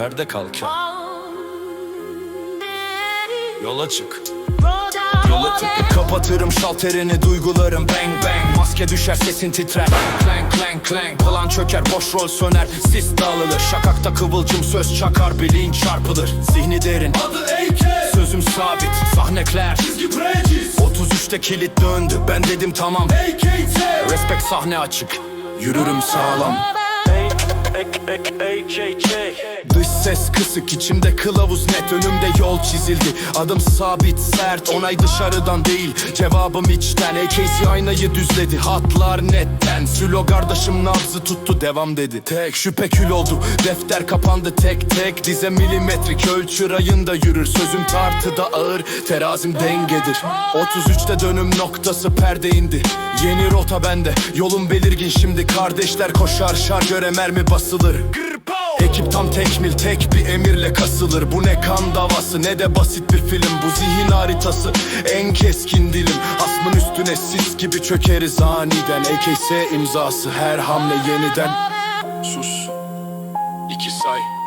perde kalkar. Yola çık. Yola çık. Kapatırım şalterini duygularım bang bang. Maske düşer sesin titrer. Clank clank clank Plan çöker boş rol söner. Sis dağılır. Şakakta kıvılcım söz çakar. Bilinç çarpılır. Zihni derin. Adı AK Sözüm sabit. Sahne clear Çizgi precis 33'te kilit döndü. Ben dedim tamam. AKT Respect sahne açık. Yürürüm sağlam Dış ses kısık içimde kılavuz net Önümde yol çizildi. Adım sabit sert Onay dışarıdan değil. Cevabım içten AKC aynayı düzledi. Hatlar netten Sülo kardeşim nabzı tuttu devam dedi. Tek şüphe kül oldu Defter kapandı tek tek. Dize milimetrik ölçü rayında yürür Sözüm tartıda ağır Terazim dengedir. 33'te dönüm noktası perde indi. Yeni rota bende Yolum belirgin. Şimdi Kardeşler koşar şarjöre mermi basılır. Ekip tam tekmil tek bir emirle kasılır. Bu ne kan davası ne de basit bir film. Bu zihin haritası en keskin dilim. Asmın üstüne sis gibi çökeriz aniden. EKS imzası her hamle yeniden. Sus. İki say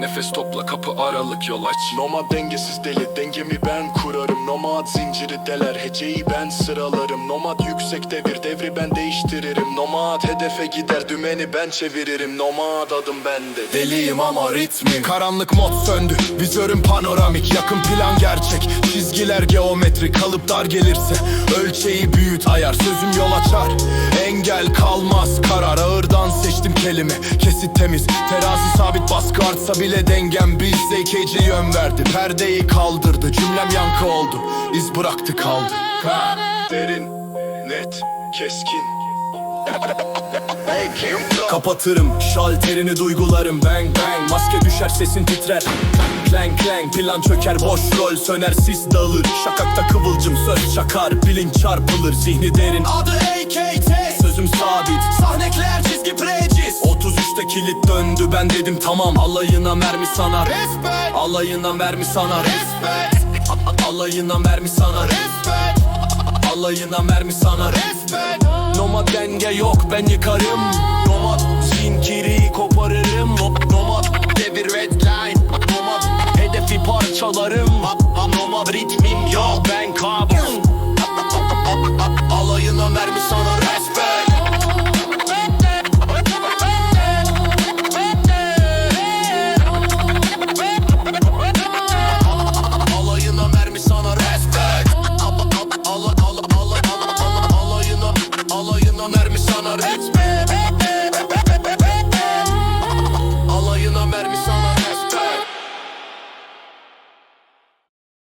Nefes topla kapı aralık yol aç. Nomad dengesiz deli dengemi ben kurarım. Nomad zinciri deler heceyi ben sıralarım. Nomad yüksek devir devri ben değiştiririm. Nomad hedefe gider dümeni ben çeviririm. Nomad adım bende Deliyim ama ritmim. Karanlık mod söndü Vizörüm panoramik. Yakın plan gerçek Çizgiler geometrik. Kalıp dar gelirse Ölçeği büyüt ayar. Sözüm yol açar Engel kalmaz. Karar Ağırdan kelime Kesit temiz Terazi sabit baskı artsa bile dengem. Biz AKC yön verdi Perdeyi kaldırdı. Cümlem yankı oldu İz bıraktı kaldı. Ha. Derin, net, keskin. Kapatırım şalterini duygularım bang bang. Maske düşer sesin titrer. Clank clank plan çöker boş rol söner sis dağılır. Şakakta kıvılcım söz çakar bilinç çarpılır zihni derin. Adı AKT Sözüm sabit Sahnekler çizgi precis 33'te kilit döndü ben dedim tamam Alayına mermi sanar. Respect. Alayına mermi sanar. Respect. Alayına mermi sanar. Respect. Alayına mermi sanar. Respect. Nomad denge yok ben yıkarım. Nomad zinciri koparırım. No- Nomad devir redline Nomad hedefi parçalarım. Nomad ritmim yok ben kabus. Alayına mermi sana expect.